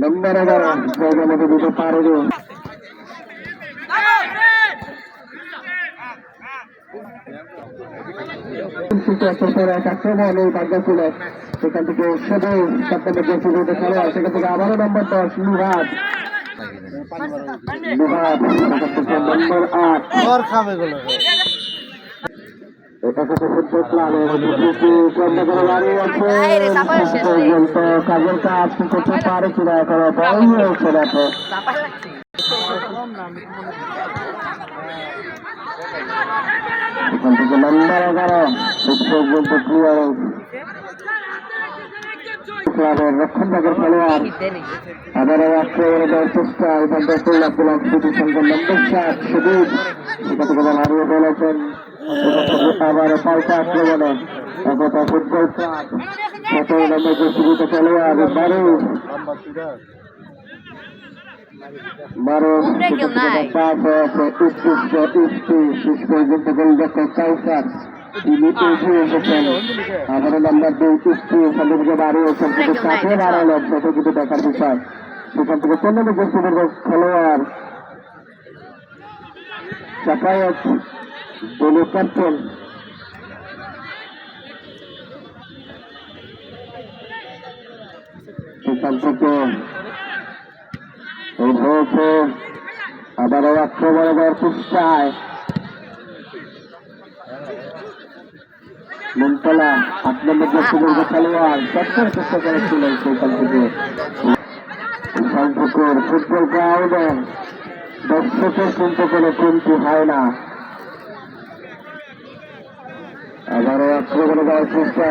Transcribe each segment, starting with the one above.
নম্বর এগারো জায়গা মতো দিতে পারবে এক আক্রমণ এই বাগ্যা ছিল সেখান থেকে শুধু সপ্তাহের যে শুরুতে খেলোয়াড় সেখান থেকে আবারও নম্বর দশ নুহাদ নুহাদ নম্বর আট এটা নম্বর এগারো ক্লাবের রক্ষণ ভাগের খেলোয়াড় আবারও আক্রমণে দেওয়ার চেষ্টা এখান থেকে খুলনা ব্লক সিটি নম্বর সাত সুদীপ। সেখান থেকে হারিয়ে ফেলেছেন আবারও পাল্টা আক্রমণে একতা ফুটবল সতেরো নম্বর শুরুতে খেলোয়াড় বারো। বারো হয়েছে। উৎকৃষ্ট ইস্তি শেষ পর্যন্ত গোলরক্ষক কাউসার তিনি এসে এসেছেন। কিন্তু দেখার বিষয়। সেখান থেকে নম্বর খেলোয়াড়। ক্যাপ্টেন সেখান থেকে হয়েছে। আবারও আক্রমণে দেওয়ার চেষ্টায় মুনতলা, আট নম্বর দর্শকের খেলোয়াড় চক্কর চেষ্টা করেছিলেন সেখান থেকে শান্তপুর ফুটবল গ্রাউন্ডে দর্শকের কিন্তু কোনো কমতি হয় না। দেওয়ার চেষ্টা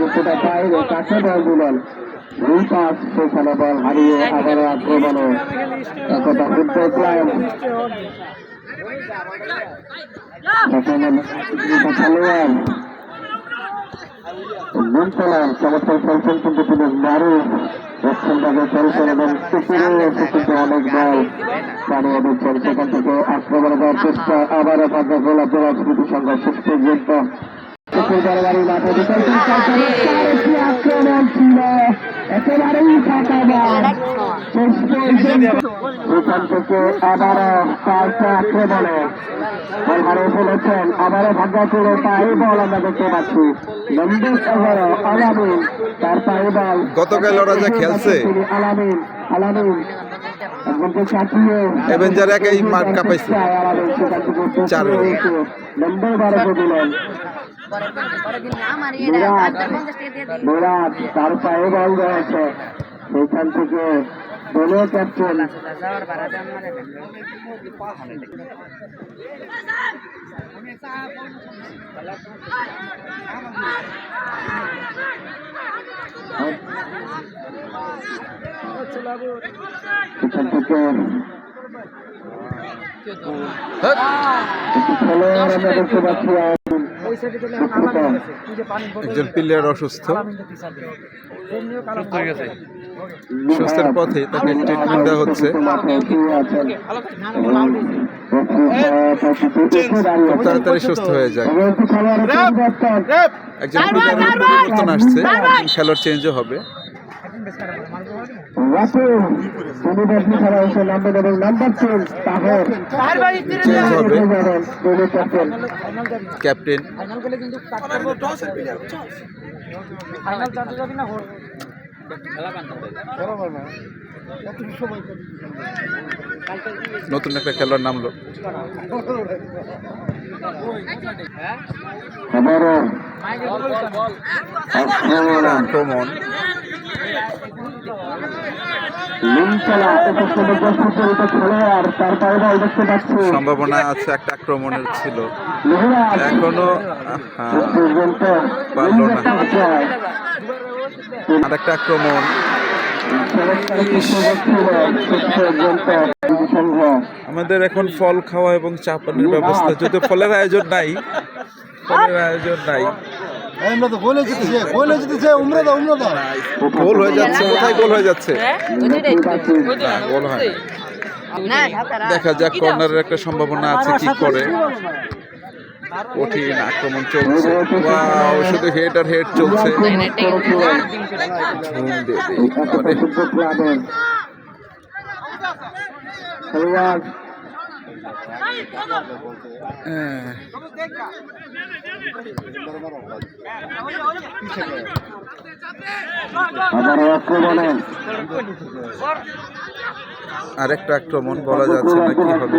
কিছুটা বাইরে কাছে বল। দিলেন দুই পাস সেখানে বল হারিয়ে আবারও আক্রমণে একতা ফুটবল ক্লাব খেলোয়াড় মুনতলার চমৎকার খেলছেন কিন্তু তিনি নারী রক্ষণ খেলছেন এবং কুকুরে এসে কিন্তু অনেক বল। বানিয়ে দিচ্ছেন সেখান থেকে আক্রমণ দেওয়ার চেষ্টা আবারও ভাগ্য গোলা জেলা স্মৃতি সংঘ শেষ পর্যন্ত আক্রমণ ছিল। একেবারেই ফাঁকা এখান থেকে আবারও পাল্টা আক্রমণে বল হারিয়ে ফেলেছেন। আবারও ভাগ্যপুরে পায়ে বল আমরা দেখতে পাচ্ছি। এগারো আলামিন তার পায়ে বল। গতকাল ওরা যা খেলছে। আলামিন আলামিন। Avenger একাই মাঠ কাঁপাইছে। চার তার পায়ে বল রয়েছে সেখান থেকে দলীয় ক্যাপ্টেন যাওয়ার ভাড়া দেন মানে সেখান থেকে হ্যাঁ, একটি খেলোয়াড় আমরা দেখতে পাচ্ছি আলামিন। একজন প্লেয়ার অসুস্থ। সুস্থের পথে তাকে ট্রিটমেন্ট দেওয়া হচ্ছে। খুব তাড়াতাড়ি সুস্থ হয়ে যায়। একজন প্লেয়ারের পরিবর্তন আসছে। খেলোয়াড় চেঞ্জও হবে। রাসেল, তিনি হয়েছে নাম্বার এবং নাম্বার তাহের ক্যাপ্টেন। নতুন একটা খেলোয়াড় নামলো। আক্রমণ। সম্ভাবনা আছে একটা আক্রমণের ছিল। এখনও পারল না। আর একটা আক্রমণ। আমাদের এখন ফল খাওয়া এবং চা পানির ব্যবস্থা। যদি ফলের আয়োজন নাই ফলের আয়োজন নাই। আমরা তো গোলে জিতেছে গোলে জিতেছে উমরা দাও উমরা দাও গোল হয়ে যাচ্ছে কোথায় গোল হয়ে যাচ্ছে? না, গোল হয় দেখা যাক কর্নারের একটা সম্ভাবনা আছে কি করে কঠিন আক্রমণ চলছে। ওয়াও শুধু হেড আর হেড চলছে। খেলোয়াড় হ্যাঁ, আরেকটা আক্রমণ বলা যাচ্ছে না কি হবে।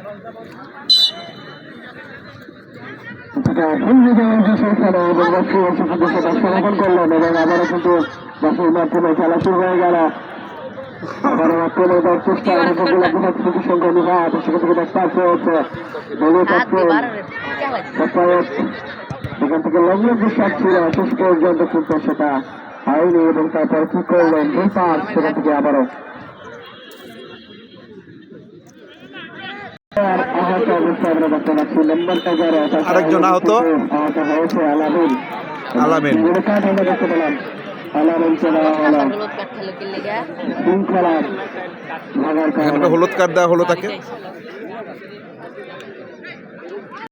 সমাপন করলেন এবং আবারও কিন্তু বাসের মাধ্যমে খেলা শুরু হয়ে গেল আবারও আক্রমণ দেওয়ার চেষ্টা সংঘ নিহাত সেখান থেকে ব্যাপার হয়েছে এখান থেকে লগ্ন বিশ্বাস ছিল শেষ পর্যন্ত কিন্তু সেটা হয়নি এবং তারপর কি করলেন সেখান থেকে আবারও আর আহত অবস্থায় আমরা দেখতে পাচ্ছি নম্বর এগারো আরেকজন আহত? আহত হয়েছে আলামিন আলামিন যেটা কাজ আমরা দেখতে পেলাম আলামিন চলে হলো হলুদ কাঠ খেলো কিনলে গা শৃঙ্খলা ভাগার এখানে আহত? আলামিন। হলুদ কার্ড দেওয়া হলো তাকে?